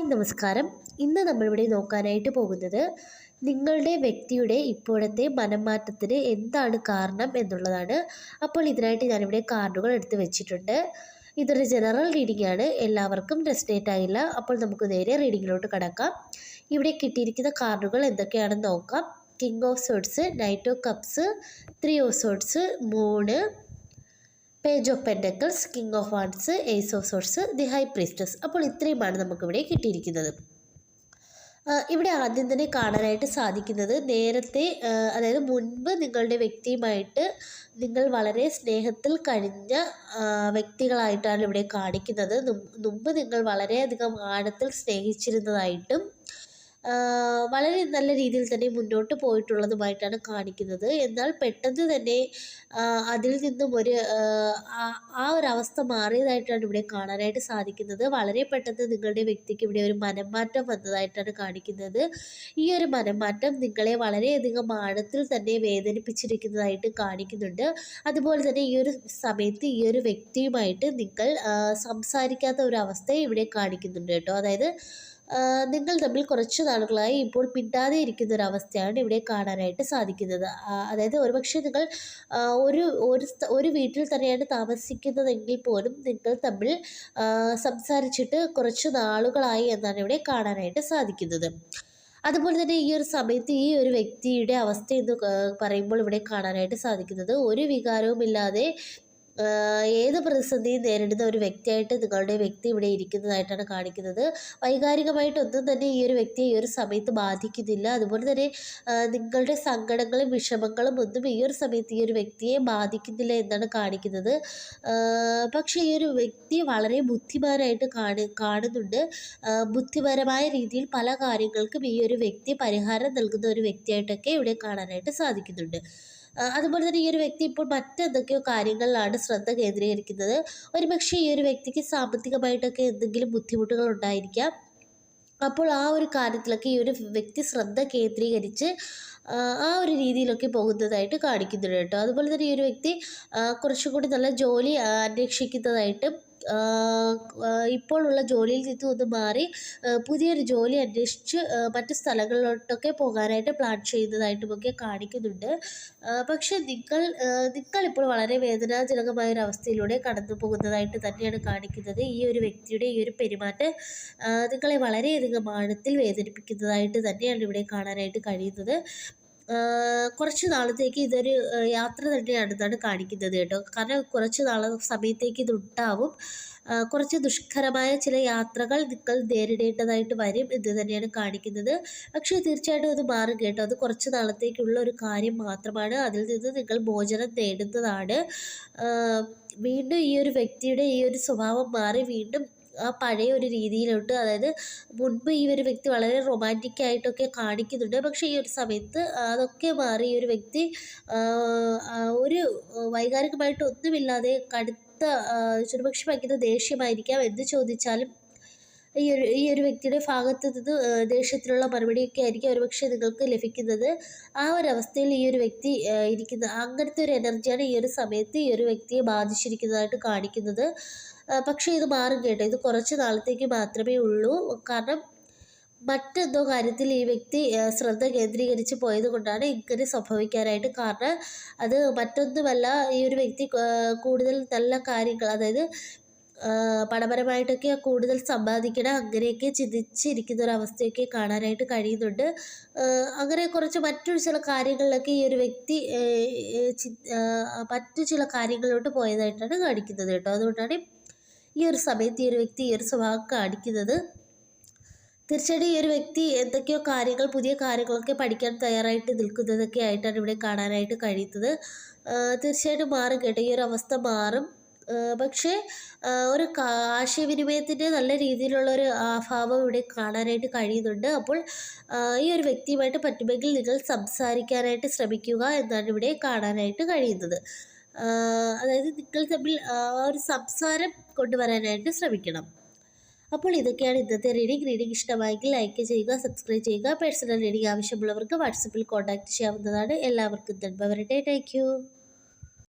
Hi നമസ്കാരം. ഇന്ന് നമ്മളിവിടെ നോക്കാനായിട്ട് പോകുന്നത് നിങ്ങളുടെ വ്യക്തിയുടെ ഇപ്പോഴത്തെ മനംമാറ്റത്തിന് എന്താണ് കാരണം എന്നുള്ളതാണ്. അപ്പോൾ ഇതിനായിട്ട് ഞാനിവിടെ കാർഡുകൾ എടുത്ത് വെച്ചിട്ടുണ്ട്. ഇതൊരു ജനറൽ റീഡിംഗ് ആണ്. എല്ലാവർക്കും റെസ്നേറ്റ് ആയില്ല. അപ്പോൾ നമുക്ക് നേരെ റീഡിങ്ങിലോട്ട് കടക്കാം. ഇവിടെ കിട്ടിയിരിക്കുന്ന കാർഡുകൾ എന്തൊക്കെയാണെന്ന് നോക്കാം. King of swords knight of cups three of swords moon page of pentacles king of wands ace of swords the high priestess അപ്പോൾ ഇത്രയുമാണ് നമുക്കിവിടെ കിട്ടിയിരിക്കുന്നത്. ഇവിടെ ആദ്യം തന്നെ കാണാനായിട്ട് സാധിക്കുന്നത് നേരത്തെ അതായത് മുൻപ് നിങ്ങളുടെ വ്യക്തിയുമായിട്ട് നിങ്ങൾ വളരെ സ്നേഹത്തിൽ കഴിഞ്ഞ വ്യക്തികളായിട്ടാണ് ഇവിടെ കാണിക്കുന്നത്. മുമ്പ് നിങ്ങൾ വളരെയധികം ആഴത്തിൽ സ്നേഹിച്ചിരുന്നതായിട്ടും വളരെ നല്ല രീതിയിൽ തന്നെ മുന്നോട്ട് പോയിട്ടുള്ളതുമായിട്ടാണ് കാണിക്കുന്നത്. എന്നാൽ പെട്ടെന്ന് തന്നെ അതിൽ നിന്നും ഒരു ആ, ഒരു അവസ്ഥ മാറിയതായിട്ടാണ് ഇവിടെ കാണാനായിട്ട് സാധിക്കുന്നത്. വളരെ പെട്ടെന്ന് നിങ്ങളുടെ വ്യക്തിക്ക് ഇവിടെ ഒരു മനംമാറ്റം വന്നതായിട്ടാണ് കാണിക്കുന്നത്. ഈ ഒരു മനംമാറ്റം നിങ്ങളെ വളരെയധികം ആഴത്തിൽ തന്നെ വേദനിപ്പിച്ചിരിക്കുന്നതായിട്ട് കാണിക്കുന്നുണ്ട്. അതുപോലെ തന്നെ ഈ ഒരു സമയത്ത് ഈ ഒരു വ്യക്തിയുമായിട്ട് നിങ്ങൾ സംസാരിക്കാത്ത ഒരു അവസ്ഥ ഇവിടെ കാണിക്കുന്നുണ്ട് കേട്ടോ. അതായത് നിങ്ങൾ തമ്മിൽ കുറച്ച് നാളുകളായി ഇപ്പോൾ പിന്നാതെ ഇരിക്കുന്ന ഒരു അവസ്ഥയാണ് ഇവിടെ കാണാനായിട്ട് സാധിക്കുന്നത്. അതായത് ഒരുപക്ഷെ നിങ്ങൾ ഒരു ഒരു ഒരു വീട്ടിൽ തന്നെയാണ് താമസിക്കുന്നതെങ്കിൽ പോലും നിങ്ങൾ തമ്മിൽ സംസാരിച്ചിട്ട് കുറച്ച് നാളുകളായി എന്നാണ് ഇവിടെ കാണാനായിട്ട് സാധിക്കുന്നത്. അതുപോലെ തന്നെ ഈ ഒരു സമയത്ത് ഈ ഒരു വ്യക്തിയുടെ അവസ്ഥ എന്ന് പറയുമ്പോൾ ഇവിടെ കാണാനായിട്ട് സാധിക്കുന്നത് ഒരു വികാരവുമില്ലാതെ ഏത് പ്രതിസന്ധിയും നേരിടുന്ന ഒരു വ്യക്തിയായിട്ട് നിങ്ങളുടെ വ്യക്തി ഇവിടെ ഇരിക്കുന്നതായിട്ടാണ് കാണിക്കുന്നത്. വൈകാരികമായിട്ടൊന്നും തന്നെ ഈ ഒരു വ്യക്തിയെ ഈ ഒരു സമയത്ത് ബാധിക്കുന്നില്ല. അതുപോലെ തന്നെ നിങ്ങളുടെ സങ്കടങ്ങളും വിഷമങ്ങളും ഒന്നും ഈ ഒരു സമയത്ത് ഈ ഒരു വ്യക്തിയെ ബാധിക്കുന്നില്ല എന്നാണ് കാണിക്കുന്നത്. പക്ഷേ ഈ ഒരു വ്യക്തി വളരെ ബുദ്ധിമാനായിട്ട് കാണു കാണുന്നുണ്ട്. ബുദ്ധിപരമായ രീതിയിൽ പല കാര്യങ്ങൾക്കും ഈ ഒരു വ്യക്തി പരിഹാരം നൽകുന്ന ഒരു വ്യക്തിയായിട്ടൊക്കെ ഇവിടെ കാണാനായിട്ട് സാധിക്കുന്നുണ്ട്. അതുപോലെ തന്നെ ഈ ഒരു വ്യക്തി ഇപ്പോൾ മറ്റെന്തൊക്കെയോ കാര്യങ്ങളിലാണ് ശ്രദ്ധ കേന്ദ്രീകരിക്കുന്നത്. ഒരുപക്ഷെ ഈ ഒരു വ്യക്തിക്ക് സാമ്പത്തികമായിട്ടൊക്കെ എന്തെങ്കിലും ബുദ്ധിമുട്ടുകൾ ഉണ്ടായിരിക്കാം. അപ്പോൾ ആ ഒരു കാര്യത്തിലൊക്കെ ഈ ഒരു വ്യക്തി ശ്രദ്ധ കേന്ദ്രീകരിച്ച് ആ, ഒരു രീതിയിലൊക്കെ പോകുന്നതായിട്ട് കാണിക്കുന്നുണ്ട് കേട്ടോ. അതുപോലെ തന്നെ ഈ ഒരു വ്യക്തി കുറച്ചും കൂടി നല്ല ജോലി അന്വേഷിക്കുന്നതായിട്ടും ഇപ്പോഴുള്ള ജോലിയിൽ നിന്നും ഒന്ന് മാറി പുതിയൊരു ജോലി അന്വേഷിച്ച് മറ്റ് സ്ഥലങ്ങളിലോട്ടൊക്കെ പോകാനായിട്ട് പ്ലാൻ ചെയ്യുന്നതായിട്ടുമൊക്കെ കാണിക്കുന്നുണ്ട്. പക്ഷെ നിങ്ങൾ നിങ്ങളിപ്പോൾ വളരെ വേദനാജനകമായ ഒരു അവസ്ഥയിലൂടെ കടന്നു പോകുന്നതായിട്ട് തന്നെയാണ് കാണിക്കുന്നത്. ഈ ഒരു വ്യക്തിയുടെ ഈ ഒരു പെരുമാറ്റം നിങ്ങളെ വളരെയധികം ആഴത്തിൽ വേദനിപ്പിക്കുന്നതായിട്ട് തന്നെയാണ് ഇവിടെ കാണാനായിട്ട് കഴിയുന്നത്. കുറച്ച് നാളത്തേക്ക് ഇതൊരു യാത്ര തന്നെയാണെന്നാണ് കാണിക്കുന്നത് കേട്ടോ. കാരണം കുറച്ച് നാളെ സമയത്തേക്ക് ഇത് ഉണ്ടാകും. കുറച്ച് ദുഷ്കരമായ ചില യാത്രകൾ നിങ്ങൾ നേരിടേണ്ടതായിട്ട് വരും. എന്ന് തന്നെയാണ് കാണിക്കുന്നത്. പക്ഷേ തീർച്ചയായിട്ടും അത് മാറും കേട്ടോ. അത് കുറച്ച് നാളത്തേക്കുള്ള ഒരു കാര്യം മാത്രമാണ്. അതിൽ നിന്ന് നിങ്ങൾ മോചനം നേടുന്നതാണ്. വീണ്ടും ഈ ഒരു വ്യക്തിയുടെ ഈ ഒരു സ്വഭാവം മാറി വീണ്ടും ആ പഴയ ഒരു രീതിയിലോട്ട് അതായത് മുൻപ് ഈ ഒരു വ്യക്തി വളരെ റൊമാന്റിക് ആയിട്ടൊക്കെ കാണിക്കുന്നുണ്ട്. പക്ഷേ ഈ ഒരു സമയത്ത് അതൊക്കെ മാറി ഈ ഒരു വ്യക്തി ഒരു വൈകാരികമായിട്ട് ഒന്നുമില്ലാതെ കടുത്ത ഭയങ്കര ദേഷ്യമായിരിക്കാം എന്ത് ചോദിച്ചാലും ഈ ഒരു ഈ ഒരു വ്യക്തിയുടെ ഭാഗത്ത് നിന്ന് ദേഷ്യത്തിലുള്ള മറുപടിയൊക്കെ ആയിരിക്കും ഒരുപക്ഷെ നിങ്ങൾക്ക് ലഭിക്കുന്നത്. ആ ഒരു അവസ്ഥയിൽ ഈ ഒരു വ്യക്തി ഇരിക്കുന്ന അങ്ങനത്തെ ഒരു എനർജിയാണ് ഈ ഒരു സമയത്ത് ഈ ഒരു വ്യക്തിയെ ബാധിച്ചിരിക്കുന്നതായിട്ട് കാണിക്കുന്നത്. പക്ഷേ ഇത് മാറും കേട്ടോ. ഇത് കുറച്ച് നാളത്തേക്ക് മാത്രമേ ഉള്ളൂ. കാരണം മറ്റെന്തോ കാര്യത്തിൽ ഈ വ്യക്തി ശ്രദ്ധ കേന്ദ്രീകരിച്ച് പോയത് കൊണ്ടാണ് ഇങ്ങനെ സംഭവിക്കാനായിട്ട് കാരണം അത് മറ്റൊന്നുമല്ല ഈ ഒരു വ്യക്തി കൂടുതൽ നല്ല കാര്യങ്ങൾ അതായത് പണപരമായിട്ടൊക്കെ കൂടുതൽ സമ്പാദിക്കണം അങ്ങനെയൊക്കെ ചിന്തിച്ചിരിക്കുന്ന ഒരു അവസ്ഥയൊക്കെ കാണാനായിട്ട് കഴിയുന്നുണ്ട്. അങ്ങനെ കുറച്ച് മറ്റു ചില കാര്യങ്ങളിലൊക്കെ ഈ ഒരു വ്യക്തി മറ്റു ചില കാര്യങ്ങളിലോട്ട് പോയതായിട്ടാണ് കാണിക്കുന്നത് കേട്ടോ. അതുകൊണ്ടാണ് ഈ ഒരു സമയത്ത് ഈ ഒരു വ്യക്തി ഈ ഒരു സ്വഭാവം കാണിക്കുന്നത്. തീർച്ചയായിട്ടും ഈ ഒരു വ്യക്തി എന്തൊക്കെയോ കാര്യങ്ങൾ പുതിയ കാര്യങ്ങളൊക്കെ പഠിക്കാൻ തയ്യാറായിട്ട് നിൽക്കുന്നതൊക്കെ ആയിട്ടാണ് ഇവിടെ കാണാനായിട്ട് കഴിയുന്നത്. തീർച്ചയായിട്ടും മാറും കേട്ടോ. ഈ ഒരു അവസ്ഥ മാറും. പക്ഷേ ഒരു ആശയവിനിമയത്തിന്റെ നല്ല രീതിയിലുള്ള ഒരു അഭാവം ഇവിടെ കാണാനായിട്ട് കഴിയുന്നുണ്ട്. അപ്പോൾ ഈ ഒരു വ്യക്തിയുമായിട്ട് പറ്റുമെങ്കിൽ നിങ്ങൾ സംസാരിക്കാനായിട്ട് ശ്രമിക്കുക എന്നാണ് ഇവിടെ കാണാനായിട്ട് കഴിയുന്നത്. അതായത് നിങ്ങൾ തമ്മിൽ ഒരു സംസാരം കൊണ്ടുവരാനായിട്ട് ശ്രമിക്കണം. അപ്പോൾ ഇതൊക്കെയാണ് ഇന്നത്തെ റീഡിംഗ് റീഡിംഗ് ഇഷ്ടമായെങ്കിൽ ലൈക്ക് ചെയ്യുക സബ്സ്ക്രൈബ് ചെയ്യുക. പേഴ്സണൽ റീഡിംഗ് ആവശ്യമുള്ളവർക്ക് വാട്സപ്പിൽ കോൺടാക്ട് ചെയ്യാവുന്നതാണ്. എല്ലാവർക്കും നന്മ വരട്ടെ താങ്ക്